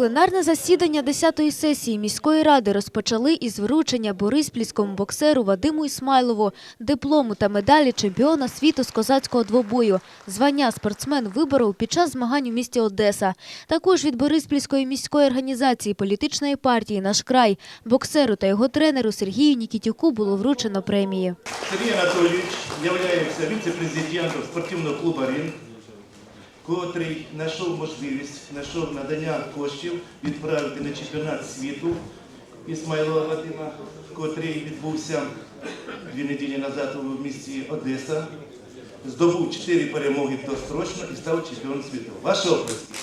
Пленарне засідання 10-ї сесії міської ради розпочали із вручення бориспільському боксеру Вадиму Ісмайлову диплому та медалі чемпіона світу з козацького двобою, звання спортсмен виборов під час змагань у місті Одеса. Також від Бориспільської міської організації політичної партії «Наш край» боксеру та його тренеру Сергію Нікітюку було вручено премії. Сергій Анатолійович являється віце-президентом спортивного клубу «Ринг», котрий знайшов можливість, знайшов надання коштів відправити на чемпіонат світу Ісмайлова Вадима, котрий відбувся дві неділі назад у місті Одеса. Здобув чотири перемоги дострочно і став чемпіоном світу. Ваші оплески.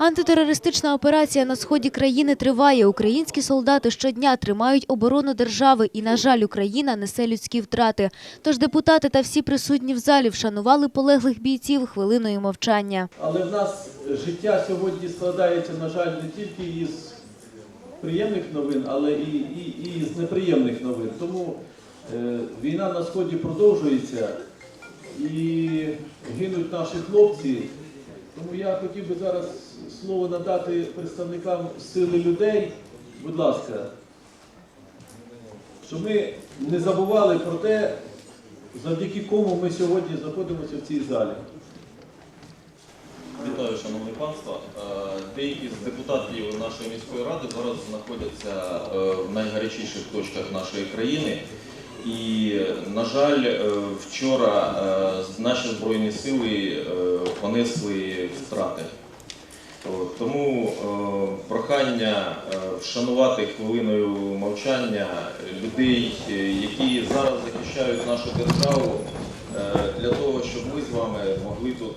Антитерористична операція на сході країни триває. Українські солдати щодня тримають оборону держави і, на жаль, Україна несе людські втрати. Тож депутати та всі присутні в залі вшанували полеглих бійців хвилиною мовчання. Але в нас життя сьогодні складається, на жаль, не тільки із приємних новин, але і, і, і з неприємних новин. Тому е, війна на сході продовжується і гинуть наші хлопці. Тому я хотів би зараз слово надати представникам сили людей. Будь ласка, щоб ми не забували про те, завдяки кому ми сьогодні знаходимося в цій залі. Вітаю, шановне панство. Е, Деякі з депутатів нашої міської ради зараз знаходяться е, в найгарячіших точках нашої країни. І, на жаль, е, вчора наші збройні сили понесли втрати. Тому е, прохання е, вшанувати хвилиною мовчання людей, е, які зараз захищають нашу державу, для того, щоб ми з вами могли тут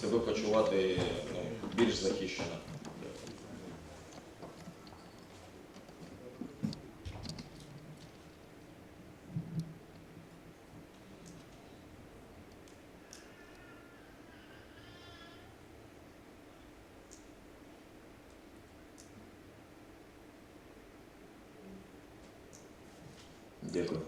себе почувати ну, більш захищено. Дякую.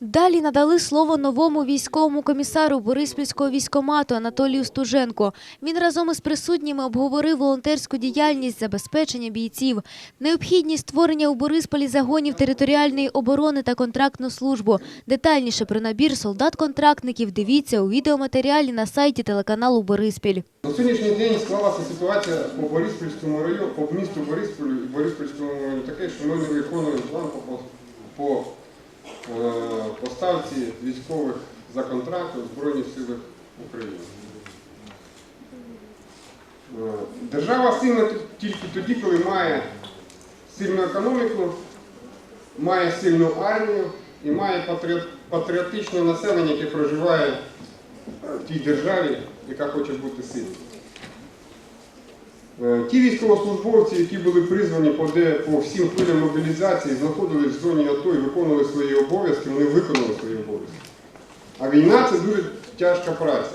Далі надали слово новому військовому комісару Бориспільського військомату Анатолію Стуженко. Він разом із присутніми обговорив волонтерську діяльність забезпечення бійців, необхідність створення у Борисполі загонів територіальної оборони та контрактну службу. Детальніше про набір солдат-контрактників дивіться у відеоматеріалі на сайті телеканалу Бориспіль. На сьогоднішній день склалася ситуація по Бориспільському району, по місту Бориспілю і Бориспільському районі таке, що ми не виконуємо план по, по поставці військових за контрактом Збройних силах України. Е, Держава сильна тільки тоді, коли має сильну економіку, має сильну армію і має патріотичне населення, яке проживає в тій державі, яка хоче бути сильною. Е, Ті військовослужбовці, які були призвані по, де, по всім хвилям мобілізації, знаходились в зоні АТО і виконували свої обов'язки, вони виконали свої обов'язки. А війна це дуже тяжка праця.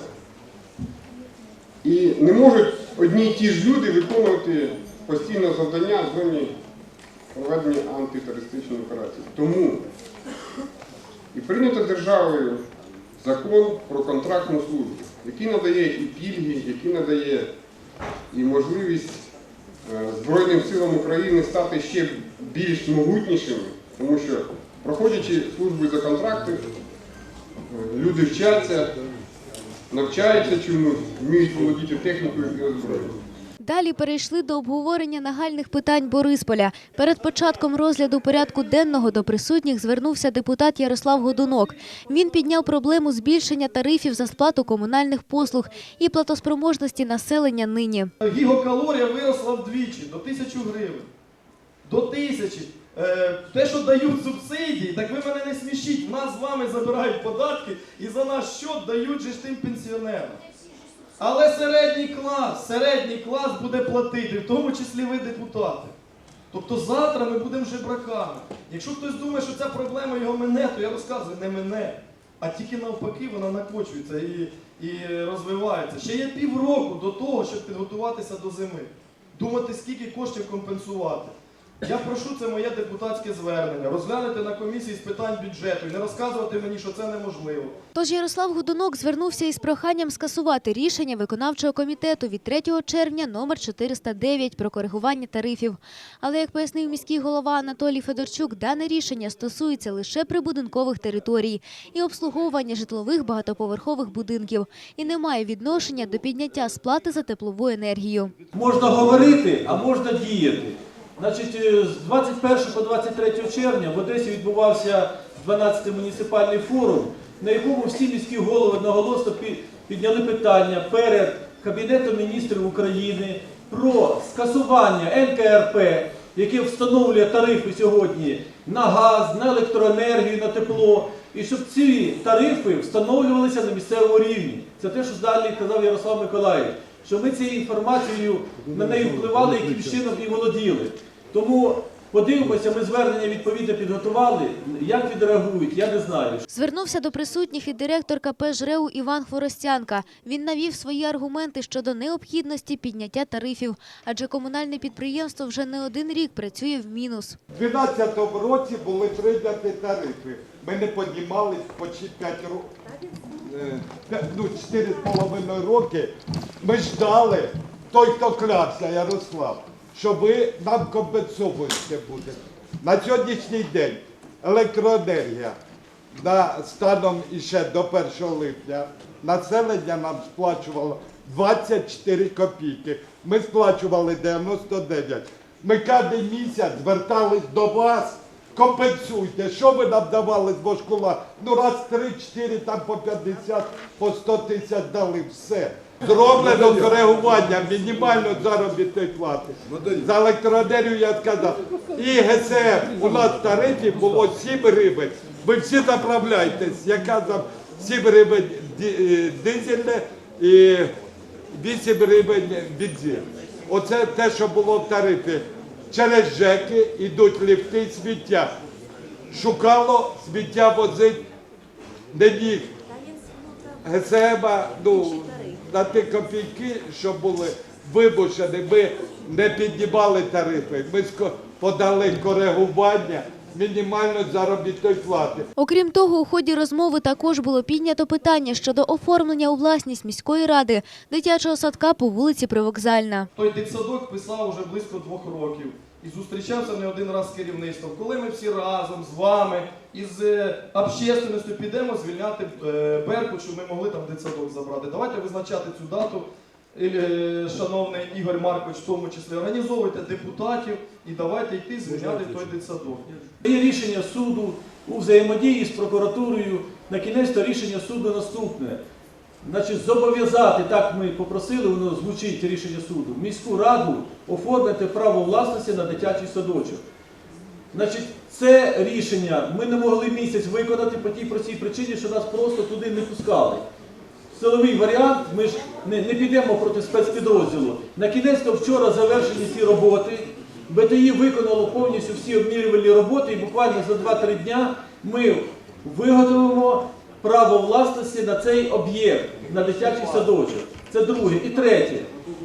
І не можуть одні й ті ж люди виконувати постійно завдання в зоні проведення антитерористичної операції. Тому і прийнято державою закон про контрактну службу, який надає і пільги, який надає і можливість е, Збройним силам України стати ще більш могутнішими, тому що, проходячи служби за контракти, е, люди вчаться, навчаються чомусь, вміють володіти технікою і озброєнням. Далі перейшли до обговорення нагальних питань Борисполя. Перед початком розгляду порядку денного до присутніх звернувся депутат Ярослав Годунок. Він підняв проблему збільшення тарифів за сплату комунальних послуг і платоспроможності населення нині. Гігакалорія виросла вдвічі, до тисячі гривень. До тисячі. Е, те, що дають субсидії, так ви мене не смішіть. Нас з вами забирають податки і за наш счет дають же ж тим пенсіонерам. Але середній клас, середній клас буде платити, в тому числі ви депутати. Тобто завтра ми будемо жебраками. Якщо хтось думає, що ця проблема його мене, то я розказую, не мене. А тільки навпаки вона накочується і, і розвивається. Ще є півроку до того, щоб підготуватися до зими. Думати, скільки коштів компенсувати. Я прошу це моє депутатське звернення. Розглянути на комісії з питань бюджету і не розказувати мені, що це неможливо. Тож Ярослав Годунок звернувся із проханням скасувати рішення виконавчого комітету від 3 червня номер 409 про коригування тарифів. Але, як пояснив міський голова Анатолій Федорчук, дане рішення стосується лише прибудинкових територій і обслуговування житлових багатоповерхових будинків і не має відношення до підняття сплати за теплову енергію. Можна говорити, а можна діяти. Значить, е, з 21 по 23 червня в Одесі відбувався 12-й муніципальний форум, на якому всі міські голови наголосно підняли питання перед Кабінетом міністрів України про скасування НКРП, яке встановлює тарифи сьогодні на газ, на електроенергію, на тепло, і щоб ці тарифи встановлювалися на місцевому рівні. Це те, що далі казав Ярослав Миколаївич, що ми цією інформацією на неї впливали, яким чином і володіли. Тому подивимося, ми звернення відповідно підготували. Як відреагують, я не знаю. Звернувся до присутніх і директор КП «ЖРЕУ» Іван Хворостянка. Він навів свої аргументи щодо необхідності підняття тарифів, адже комунальне підприємство вже не один рік працює в мінус. У 2012 році були прийняті тарифи. Ми не піднімались почти 5 років, ну, 4,5 роки. Ми ждали, той, хто клявся, Ярослав, що ви нам компенсуєте будете. На сьогоднішній день електроенергія на станом іще до 1 липня населення нам сплачувало 24 копійки. Ми сплачували 99. Ми кожен місяць звертались до вас. Компенсуйте, що ви нам давали з Бошкула? Ну раз 3-4, там по 50, по 100 тисяч дали, все. Зроблено коригування мінімальної заробітної плати. За електроенергію я сказав. І ГСФ у нас в тарифі було 7 гривень. Ви всі заправляйтесь, яка там 7 гривень е, дизельне і 8 гривень бензин. Оце те, що було в тарифі. Через ЖЕКи йдуть ліфти сміття. Шукало сміття возить не міг. ГСМ, ну, на ті копійки, що були вимушені, ми не піднімали тарифи. Ми подали коригування мінімальної заробітної плати. Окрім того, у ході розмови також було піднято питання щодо оформлення у власність міської ради дитячого садка по вулиці Привокзальна. Той дитсадок писав уже близько двох років і зустрічався не один раз з керівництвом. Коли ми всі разом з вами і з е, общественністю підемо звільняти е, Беркут, щоб ми могли там дитсадок забрати. Давайте визначати цю дату. Е, Шановний Ігор Маркович, в тому числі, організовуйте депутатів і давайте йти звільняти той дитсадок. Є рішення суду у взаємодії з прокуратурою. На кінець то рішення суду наступне. Значить, зобов'язати, так ми попросили, воно звучить рішення суду, міську раду оформити право власності на дитячий садочок. Значить, це рішення ми не могли місяць виконати по тій простій причині, що нас просто туди не пускали. Силовий варіант, ми ж не, не підемо проти спецпідрозділу. На кінець то вчора завершені ці роботи. БТІ виконало повністю всі обмірювальні роботи, і буквально за 2-3 дня ми виготовимо право власності на цей об'єкт, на дитячий садочок. Це друге. І третє.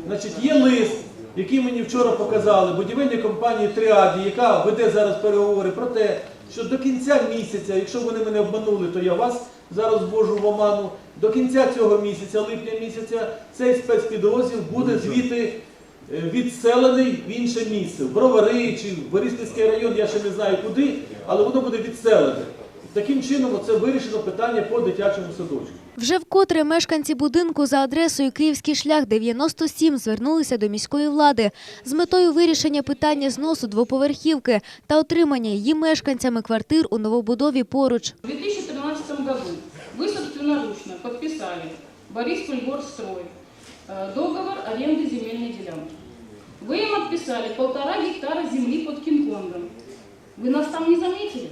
Значить, є лист, який мені вчора показали будівельній компанії Тріаді, яка веде зараз переговори про те, що до кінця місяця, якщо вони мене обманули, то я вас зараз ввожу в оману. До кінця цього місяця, липня місяця, цей спецпідрозділ буде звідти е, відселений в інше місце, в Бровари чи в Бориспільський район, я ще не знаю куди, але воно буде відселене. Таким чином, це вирішено питання по дитячому садочку. Вже вкотре мешканці будинку за адресою Київський шлях 97 звернулися до міської влади з метою вирішення питання зносу двоповерхівки та отримання її мешканцями квартир у новобудові поруч. В 2013 году вы собственноручно подписали Борис Пульгорстрой э, договор аренды земельной делянки. Вы им отписали полтора гектара земли под Кинг-Конгом. Вы нас там не заметили?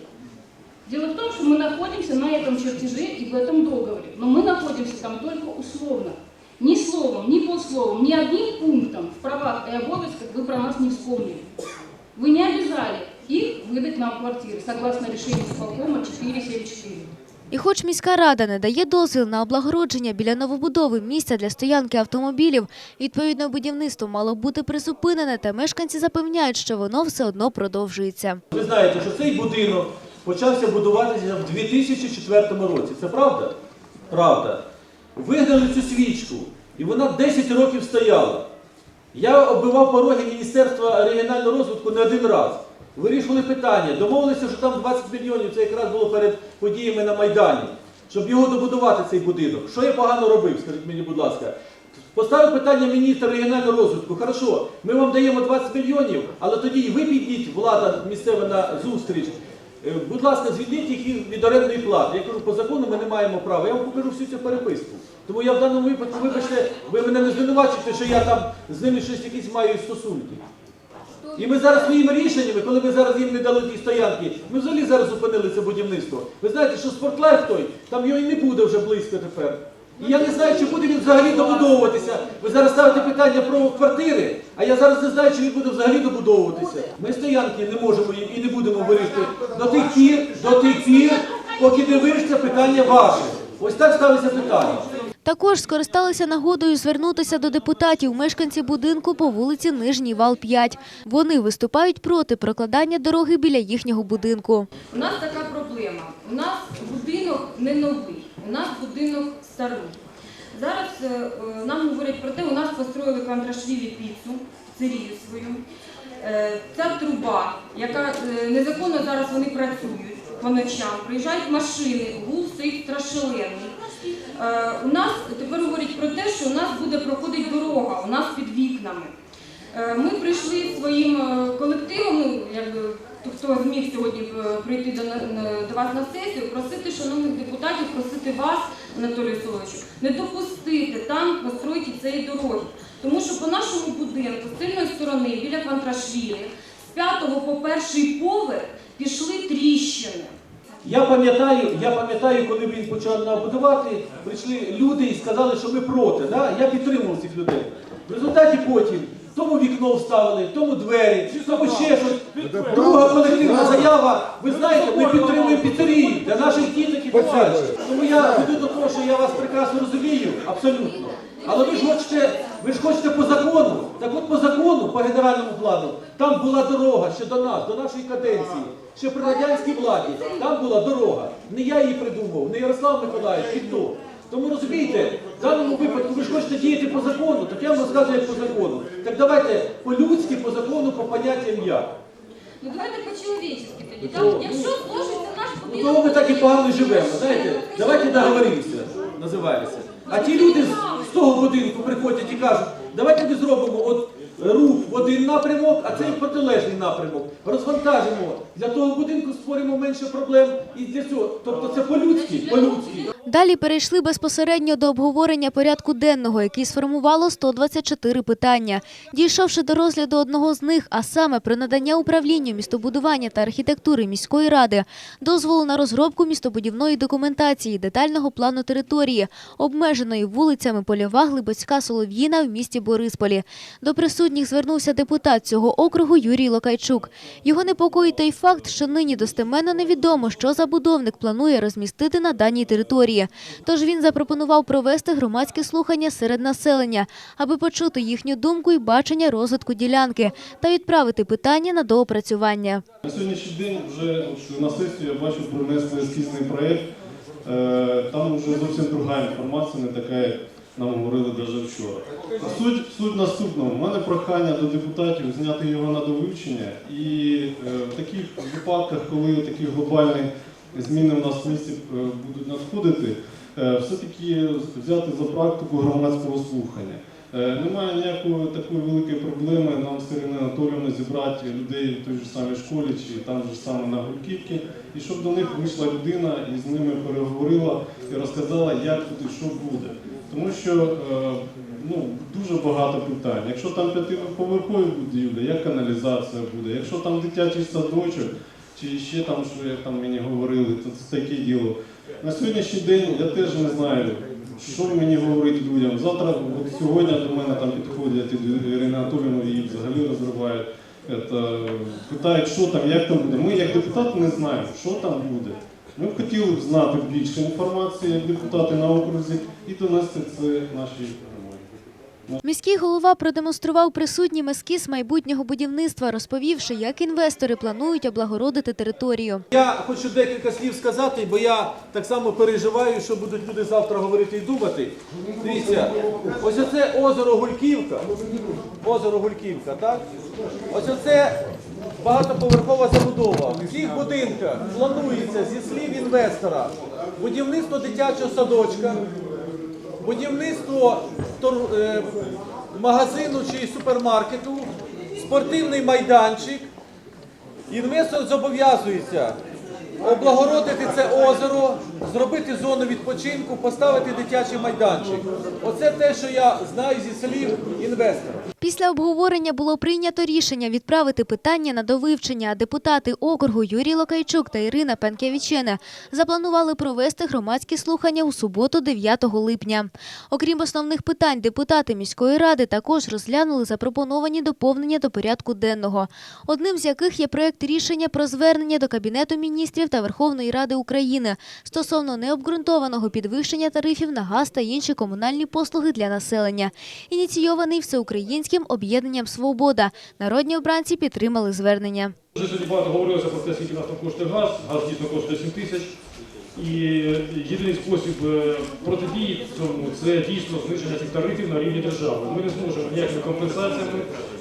Дело в том, что мы находимся на этом чертеже и в этом договоре. Но мы находимся там только условно. Ни словом, ни полсловом, ни одним пунктом в правах и обовязках вы про нас не вспомнили. Вы не обязали их выдать нам квартиры, согласно решению исполкома 474. І хоч міська рада не дає дозвіл на облагородження біля новобудови місця для стоянки автомобілів, відповідно будівництво мало бути призупинене, та мешканці запевняють, що воно все одно продовжується. Ви знаєте, що цей будинок почався будуватися в 2004 році. Це правда? Правда. Вигнали цю свічку, і вона 10 років стояла. Я оббивав пороги Міністерства регіонального розвитку не один раз. Вирішували питання, домовилися, що там 20 мільйонів, це якраз було перед подіями на Майдані, щоб його добудувати, цей будинок. Що я погано робив, скажіть мені, будь ласка. Поставив питання міністра регіонального розвитку. Хорошо, ми вам даємо 20 мільйонів, але тоді і ви підіть, влада місцева на зустріч. Е, Будь ласка, звільніть їх від орендної плати. Я кажу, по закону ми не маємо права. Я вам покажу всю цю переписку. Тому я в даному випадку, вибачте, ви мене не звинувачуєте, що я там з ними щось якісь маю стосунки. І ми зараз своїми рішеннями, коли ми зараз їм не дали ті стоянки, ми взагалі зараз зупинили це будівництво. Ви знаєте, що спортлайф той, там його і не буде вже близько тепер. І я не знаю, чи буде він взагалі добудовуватися. Ви зараз ставите питання про квартири, а я зараз не знаю, чи він буде взагалі добудовуватися. Ми стоянки не можемо і не будемо вирішити до тих пір, до тих пір, поки не вирішиться питання ваше. Ось так ставиться питання. Також скористалися нагодою звернутися до депутатів мешканці будинку по вулиці Нижній Вал 5. Вони виступають проти прокладання дороги біля їхнього будинку. У нас така проблема. У нас не новий, у нас будинок старий. Зараз е, е, нам говорять про те, у нас построїли Контрашвілі піцу, цирію свою. Е, Ця труба, яка е, незаконно зараз вони працюють по ночам, приїжджають машини, гул стоїть страшеленний. Е, У нас тепер говорять про те, що у нас буде проходити дорога, у нас під вікнами. Е, Ми прийшли своїм е, колективом, ну, якби, хто зміг сьогодні е, прийти до, до вас на сесію, просити шановних депутатів, просити вас, Анатолію Соловичу, не допустити там постройки цієї дороги. Тому що по нашому будинку, з тильної сторони, біля Квантрашвілі, з п'ятого по перший поверх пішли тріщини. Я пам'ятаю, я пам'ятаю, коли він почав нам будувати, прийшли люди і сказали, що ми проти. Да? Я підтримував цих людей. В результаті потім тому вікно вставили, тому двері, тому ще щось. Друга колективна заява. Ви знаєте, ми підтримуємо піцерії для наших діток і товаришів. Тому я веду до того, що я вас прекрасно розумію, абсолютно. Але ви ж хочете, ви ж хочете по закону. Так от по закону, по генеральному плану, там була дорога ще до нас, до нашої каденції. Ще при радянській владі там була дорога. Не я її придумав, не Ярослав Миколаївич, ніхто. Тому розумієте, в даному випадку ви ж хочете діяти по закону, так я вам розказую як по закону. Так давайте по-людськи, по закону, по поняттям як. Ну давайте по-чоловічески тоді. Там, якщо зложиться наш Ну будинок... того ми так і погано живемо, знаєте? Давайте договоримося, називається. А ті люди з, з того будинку приходять і кажуть, давайте ми зробимо от рух в один напрямок, а цей в протилежний напрямок. Розвантажимо. Для того будинку створимо менше проблем і для цього. Тобто це по-людськи, по-людськи. Далі перейшли безпосередньо до обговорення порядку денного, який сформувало 124 питання. Дійшовши до розгляду одного з них, а саме про надання управлінню містобудування та архітектури міської ради, дозволу на розробку містобудівної документації, детального плану території, обмеженої вулицями Польова, Глибоцька, Солов'їна в місті Борисполі. До присутніх звернувся депутат цього округу Юрій Локайчук. Його непокоїть той факт, що нині достеменно невідомо, що забудовник планує розмістити на даній території. Тож він запропонував провести громадське слухання серед населення, аби почути їхню думку і бачення розвитку ділянки та відправити питання на доопрацювання. На сьогоднішній день вже на сесію я бачу принесли ескізний проєкт. Е, Там вже зовсім друга інформація, не така, нам говорили навіть вчора. Суть, суть наступного. У мене прохання до депутатів зняти його на довивчення і е, в таких випадках, коли такі глобальні зміни у нас в місті е, будуть надходити, е, все-таки взяти за практику громадського слухання. Немає ніякої такої великої проблеми нам з Іриною Анатоліївною зібрати людей в той же самій школі чи там же саме на Гульківці, і щоб до них вийшла людина і з ними переговорила і розказала, як тут і що буде. Тому що е, ну, дуже багато питань. Якщо там п'ятиповерхові будівля, як каналізація буде, якщо там дитячий садочок, чи ще там, що як там мені говорили, то це таке діло. На сьогоднішній день я теж не знаю, що мені говорити людям. Завтра, от сьогодні до мене там підходять і до Ірини Анатоліївни її взагалі розривають. Это, питають, що там, як там буде. Ми як депутати не знаємо, що там буде. Ми б хотіли б знати більше інформації як депутати на окрузі і донести це нашій громаді. Міський голова продемонстрував присутнім ескіз майбутнього будівництва, розповівши, як інвестори планують облагородити територію. Я хочу декілька слів сказати, бо я так само переживаю, що будуть люди завтра говорити і думати. Дивіться, ось оце озеро Гульківка. Озеро Гульківка, так? Ось оце багатоповерхова забудова. В цих будинках планується зі слів інвестора будівництво дитячого садочка, будівництво е, магазину чи супермаркету, спортивний майданчик. Інвестор зобов'язується облагородити це озеро, зробити зону відпочинку, поставити дитячий майданчик. Оце те, що я знаю зі слів інвестора. Після обговорення було прийнято рішення відправити питання на довивчення. Депутати округу Юрій Локайчук та Ірина Пенкевічене запланували провести громадські слухання у суботу, 9 липня. Окрім основних питань, депутати міської ради також розглянули запропоновані доповнення до порядку денного. Одним з яких є проект рішення про звернення до Кабінету міністрів та Верховної Ради України стосовно необґрунтованого підвищення тарифів на газ та інші комунальні послуги для населення. Ініційований всеукраїнським об'єднанням Свобода. Народні обранці підтримали звернення. Вже сьогодні багато говорилося про те, скільки нас коштує газ. Газ дійсно коштує 7 тисяч. І єдиний спосіб е, протидії цьому це дійсно зниження цих тарифів на рівні держави. Ми не зможемо ніякими компенсаціями,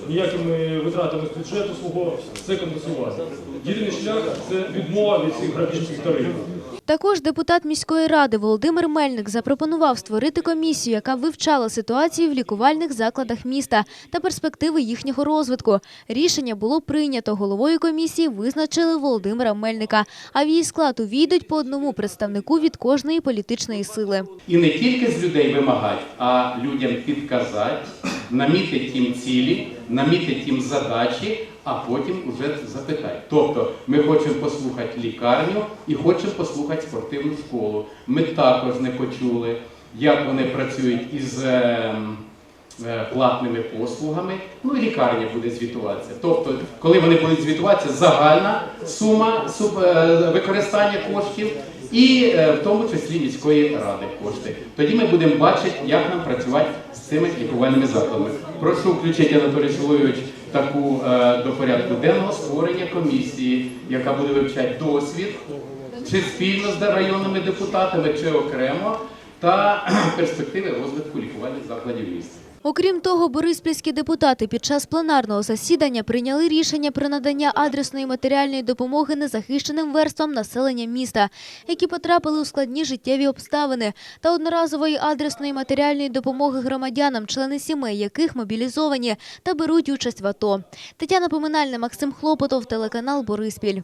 ніякими витратами з бюджету свого це компенсувати. Єдиний шлях це відмова від цих грабіжних тарифів. Також депутат міської ради Володимир Мельник запропонував створити комісію, яка вивчала ситуацію в лікувальних закладах міста та перспективи їхнього розвитку. Рішення було прийнято. Головою комісії визначили Володимира Мельника. А в її склад увійдуть по одному представнику від кожної політичної сили. І не тільки з людей вимагати, а людям підказати, намітити їм цілі, намітити їм задачі, а потім вже запитати. Тобто ми хочемо послухати лікарню і хочемо послухати спортивну школу. Ми також не почули, як вони працюють із ем, е, платними послугами. Ну і лікарня буде звітуватися. Тобто, коли вони будуть звітуватися, загальна сума е, використання коштів і е, в тому числі міської ради кошти. Тоді ми будемо бачити, як нам працювати з цими лікувальними закладами. Прошу включити Анатолій Соловійович таку е, до порядку денного створення комісії, яка буде вивчати досвід, чи спільно з районними депутатами, чи окремо, та перспективи розвитку лікувальних закладів міста. Окрім того, бориспільські депутати під час пленарного засідання прийняли рішення про надання адресної матеріальної допомоги незахищеним верствам населення міста, які потрапили у складні життєві обставини, та одноразової адресної матеріальної допомоги громадянам, члени сімей яких мобілізовані та беруть участь в АТО. Тетяна Поминальна, Максим Хлопотов, телеканал Бориспіль.